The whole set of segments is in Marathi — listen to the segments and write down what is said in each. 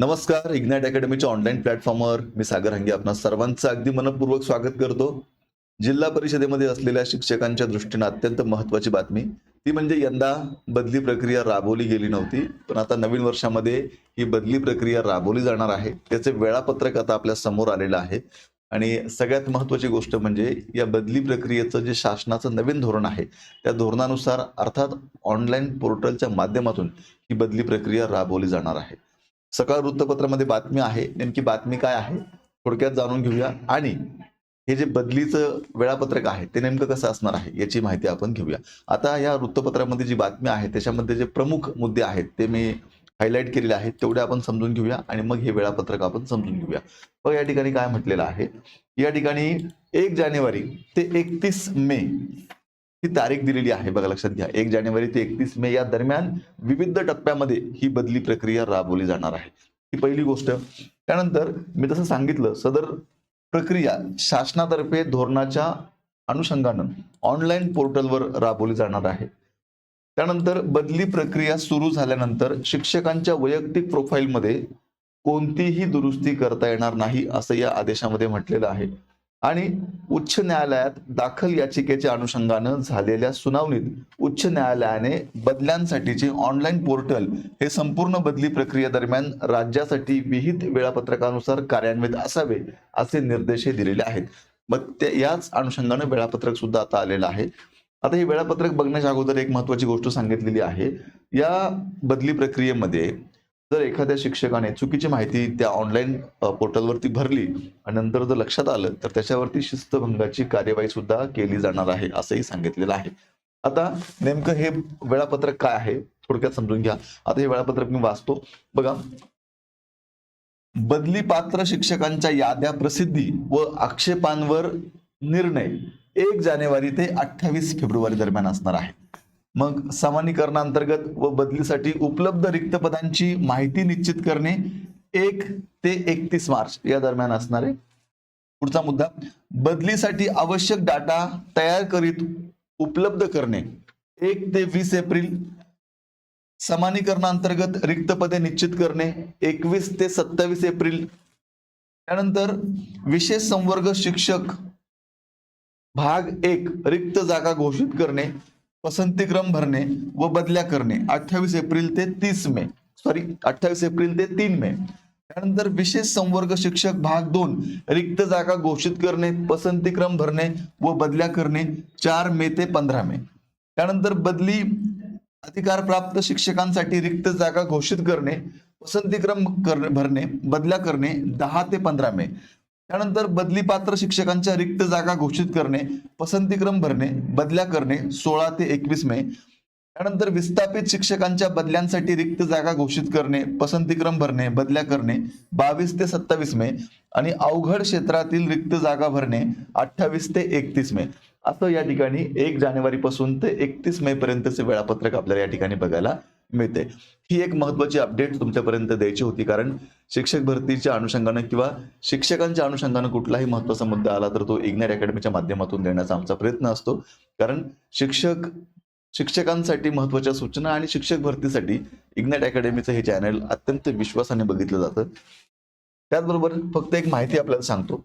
नमस्कार इग्नाइट अकॅडमीच्या ऑनलाईन प्लॅटफॉर्मवर मी सागर हंगे आपणा सर्वांचं अगदी मनपूर्वक स्वागत करतो. जिल्हा परिषदेमध्ये असलेल्या शिक्षकांच्या दृष्टीनं अत्यंत महत्वाची बातमी ती म्हणजे यंदा बदली प्रक्रिया राबवली गेली नव्हती पण आता नवीन वर्षामध्ये ही बदली प्रक्रिया राबवली जाणार आहे. त्याचे वेळापत्रक आता आपल्यासमोर आलेलं आहे. आणि सगळ्यात महत्वाची गोष्ट म्हणजे या बदली प्रक्रियेचं जे शासनाचं नवीन धोरण आहे त्या धोरणानुसार अर्थात ऑनलाईन पोर्टलच्या माध्यमातून ही बदली प्रक्रिया राबवली जाणार आहे. सकाळ वृत्तपत्रामध्ये बातमी आहे. नेमकी बातमी काय आहे? थोडक्यात जाणून घेऊया. आणि हे जे बदलीचं वेळापत्रक आहे ते नेमकं कसं असणार आहे याची माहिती आपण घेऊया. आता या वृत्तपत्रामध्ये जी बातमी आहे त्याच्यामध्ये जे प्रमुख मुद्दे आहेत ते मी हायलाईट केलेले आहेत तेवढे आपण समजून घेऊया आणि मग हे वेळापत्रक आपण समजून घेऊया. मग या ठिकाणी काय म्हटलेलं आहे? या ठिकाणी एक जानेवारी ते एकतीस मे ही तारीख दिलेली आहे. बघा लक्षात घ्या. एक जानेवारी ते एकतीस मे या दरम्यान विविध टप्प्यामध्ये ही बदली प्रक्रिया राबवली जाणार आहे. ही पहिली गोष्ट. त्यानंतर मी तसं सांगितलं सदर प्रक्रिया शासनातर्फे धोरणाच्या अनुषंगानं ऑनलाईन पोर्टलवर राबवली जाणार आहे. त्यानंतर बदली प्रक्रिया सुरू झाल्यानंतर शिक्षकांच्या वैयक्तिक प्रोफाईलमध्ये कोणतीही दुरुस्ती करता येणार नाही असं या आदेशामध्ये म्हटलेलं आहे. आणि उच्च न्यायालयात दाखल याचिकेच्या अनुषंगानं झालेल्या सुनावणीत उच्च न्यायालयाने बदल्यांसाठीचे ऑनलाईन पोर्टल हे संपूर्ण बदली प्रक्रियेदरम्यान राज्यासाठी विहित वेळापत्रकानुसार कार्यान्वित असावे असे निर्देशही दिलेले आहेत. मग ते याच अनुषंगानं वेळापत्रक सुद्धा आता आलेलं आहे. आता हे वेळापत्रक बघण्याच्या अगोदर एक महत्वाची गोष्ट सांगितलेली आहे. या बदली प्रक्रियेमध्ये जर एखाद्या शिक्षकाने चुकीची माहिती त्या ऑनलाईन पोर्टलवरती भरली आणि नंतर जर लक्षात आलं तर त्याच्यावरती शिस्तभंगाची कार्यवाही सुद्धा केली जाणार आहे असंही सांगितलेलं आहे. आता नेमकं हे वेळापत्रक काय आहे थोडक्यात समजून घ्या. आता हे वेळापत्रक मी वाचतो. बघा. बदली पात्र शिक्षकांच्या याद्या प्रसिद्धी व आक्षेपांवर निर्णय एक जानेवारी ते अठ्ठावीस फेब्रुवारी दरम्यान असणार आहे. मग सामान्यीकरणांतर्गत व बदलीसाठी उपलब्ध रिक्त पदांची माहिती निश्चित करणे एक ते एकतीस मार्च या दरम्यान असणार आहे. पुढचा मुद्दा बदलीसाठी आवश्यक डाटा तयार करीत उपलब्ध करणे एक ते वीस एप्रिल. समानीकरणाअंतर्गत रिक्त पदे निश्चित करणे एकवीस ते सत्तावीस एप्रिल. त्यानंतर विशेष संवर्ग शिक्षक भाग एक रिक्त जागा घोषित करणे पसंतीक्रम भरणे व बदल्या करणे. अठ्ठावीस एप्रिल ते तीस मे. सॉरी अठ्ठावीस एप्रिल ते तीन मे. त्यानंतर विशेष संवर्ग शिक्षक भाग दोन. रिक्त जागा घोषित करणे पसंतीक्रम भरणे व बदल्या करणे चार मे ते पंधरा मे. त्यानंतर बदली अधिकार प्राप्त शिक्षकांसाठी रिक्त जागा घोषित करणे पसंतीक्रम करणे भरणे बदल्या करणे दहा ते पंधरा मे. त्यानंतर बदली पात्र शिक्षकांच्या रिक्त जागा घोषित करणे पसंतीक्रम भरणे बदल्या करणे सोळा ते एकवीस मे. त्यानंतर विस्थापित शिक्षकांच्या बदल्यांसाठी रिक्त जागा घोषित करणे पसंतीक्रम भरणे बदल्या करणे बावीस ते सत्तावीस मे. आणि अवघड क्षेत्रातील रिक्त जागा भरणे अठ्ठावीस ते एकतीस मे. असं या ठिकाणी एक जानेवारी पासून ते एकतीस मे पर्यंतचे वेळापत्रक आपल्याला या ठिकाणी बघायला मिळते. ही एक महत्वाची अपडेट तुमच्यापर्यंत द्यायची होती. कारण शिक्षक भरतीच्या अनुषंगानं किंवा शिक्षकांच्या अनुषंगानं कुठलाही महत्त्वाचा मुद्दा आला तर तो इग्नार अकॅडमीच्या माध्यमातून देण्याचा आमचा प्रयत्न असतो. कारण शिक्षक शिक्षकांसाठी महत्त्वाच्या सूचना आणि शिक्षक भरतीसाठी इग्नाट अकॅडमीचं हे चॅनल अत्यंत विश्वासाने बघितलं जातं. त्याचबरोबर फक्त एक माहिती आपल्याला सांगतो.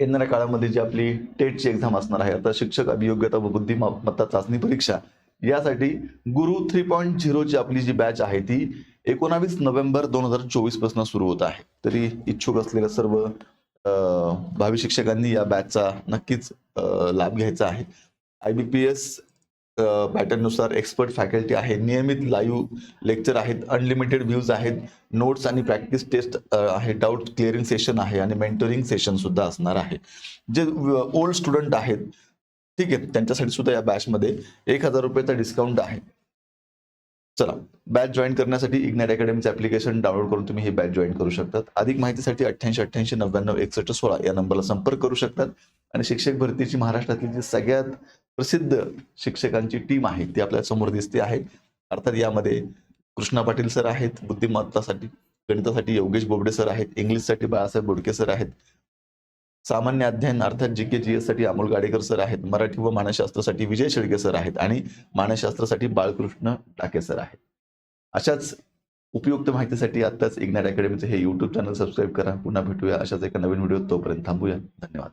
येणाऱ्या काळामध्ये जी आपली टेटची एक्झाम असणार आहे आता शिक्षक अभियोग्यता व बुद्धिमत्ता चाचणी परीक्षा यासाठी गुरु थ्री पॉईंट झिरोची आपली जी बॅच आहे ती एकोणावीस नोव्हेंबर दोन हजार चोवीसपासून सुरू होत आहे. तरी इच्छुक असलेल्या सर्व भावी शिक्षकांनी या बॅचचा नक्कीच लाभ घ्यायचा आहे. आय बी पी एस पॅटर्ननुसार एक्सपर्ट फॅकल्टी आहे. नियमित लाईव्ह लेक्चर आहेत. अनलिमिटेड व्ह्यूज आहेत. नोट्स आणि प्रॅक्टिस टेस्ट आहे. डाऊट क्लिअरिंग सेशन आहे. आणि मेंटरिंग सेशन सुद्धा असणार आहे. जे ओल्ड स्टुडंट आहेत ठीक आहे त्यांच्यासाठी सुद्धा या बॅचमध्ये एक हजार रुपयाचा डिस्काउंट आहे. चला बॅच जॉईन करण्यासाठी इग्नाइट अकॅडमीचं ऍप्लिकेशन डाउनलोड करून तुम्ही ही बॅच जॉईन करू शकतात. अधिक माहितीसाठी अठ्ठ्याऐंशी अठ्ठ्याऐंशी नव्याण्णव एकसष्ट सोळा या नंबरला संपर्क करू शकतात. आणि शिक्षक भरतीची महाराष्ट्रातली जी सगळ्यात प्रसिद्ध शिक्षकांची टीम आहे ती आपल्यासमोर दिसते आहे. अर्थात यामध्ये कृष्णा पाटील सर आहेत बुद्धिमत्तासाठी गणितासाठी योगेश बोबडे सर आहेत इंग्लिशसाठी बाळासाहेब बोडके सर आहेत सामान्य अध्ययन अर्थात जी के जी एससाठी अमोल गाडेकर सर आहेत मराठी व मानसशास्त्रासाठी विजय शेळके सर आहेत आणि मानसशास्त्रासाठी बाळकृष्ण टाके सर आहेत. अशाच उपयुक्त माहितीसाठी आत्ताच इग्नाइट अकॅडमीचं हे यूट्यूब चॅनल सबस्क्राईब करा. पुन्हा भेटूया अशाच एका नवीन व्हिडिओ तोपर्यंत थांबूया. धन्यवाद.